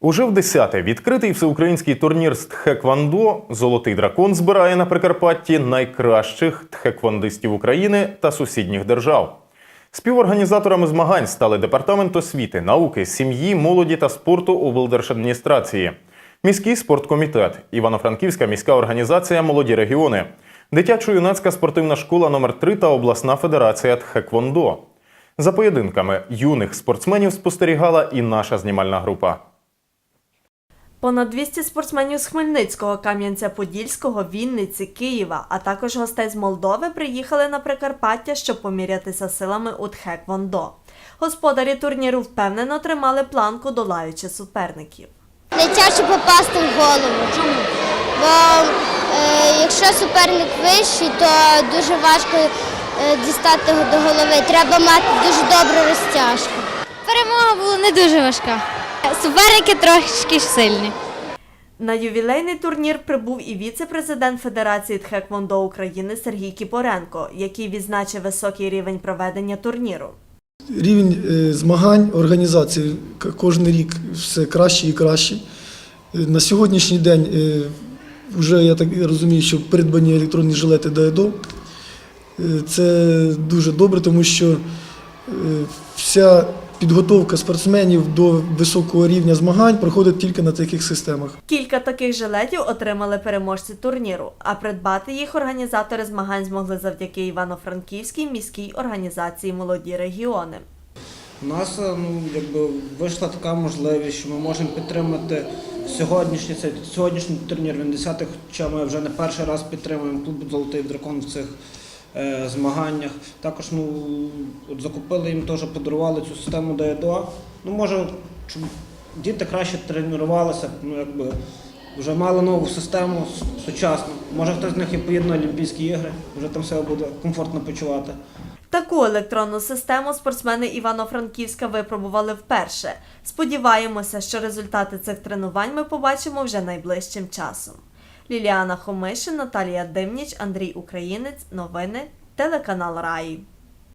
Уже в 10-те відкритий всеукраїнський турнір з тхеквондо Золотий дракон збирає на Прикарпатті найкращих тхеквондистів України та сусідніх держав. Співорганізаторами змагань стали департамент освіти, науки, сім'ї, молоді та спорту облдержадміністрації, міський спорткомітет, Івано-Франківська міська організація Молоді регіони, дитячо-юнацька спортивна школа номер 3 та обласна федерація тхеквондо. За поєдинками юних спортсменів спостерігала і наша знімальна група. Понад 200 спортсменів з Хмельницького, Кам'янця-Подільського, Вінниці, Києва, а також гостей з Молдови приїхали на Прикарпаття, щоб помірятися силами у Тхеквондо. Господарі турніру впевнено тримали планку, долаючи суперників. Найтяжче попасти в голову. Чому? Бо е, якщо суперник вищий, то дуже важко е, дістати його до голови. Треба мати дуже добру розтяжку. Перемога була не дуже важка. Суперники трошки сильні. На ювілейний турнір прибув і віце-президент Федерації Тхеквондо України Сергій Кіпоренко, який відзначив високий рівень проведення турніру. Рівень е, змагань, організації кожен рік все краще і краще. Е, На сьогоднішній день е, вже я так розумію, що придбані електронні жилети ДАЕДО. Е, Це дуже добре, тому що вся підготовка спортсменів до високого рівня змагань проходить тільки на таких системах. Кілька таких жилетів отримали переможці турніру, а придбати їх організатори змагань змогли завдяки Івано-Франківській міській організації Молоді регіони. У нас е, ну, якби вийшла така можливість, що ми можемо підтримати сьогоднішній цей сьогоднішній турнір. Він 10 хоча ми вже не перший раз підтримуємо клуб Золотий дракон в цих змаганнях. Також ну, от закупили їм теж, подарували цю систему ДАЕДО. Ну, може, щоб діти краще тренувалися, ну якби вже мали нову систему сучасну. Може хтось з них і поїде на Олімпійські ігри, вже там себе буде комфортно почувати. Таку електронну систему спортсмени Івано-Франківська випробували вперше. Сподіваємося, що результати цих тренувань ми побачимо вже найближчим часом. Ліліана Хомишин, Наталія Димніч, Андрій Українець. Новини. Телеканал Раї.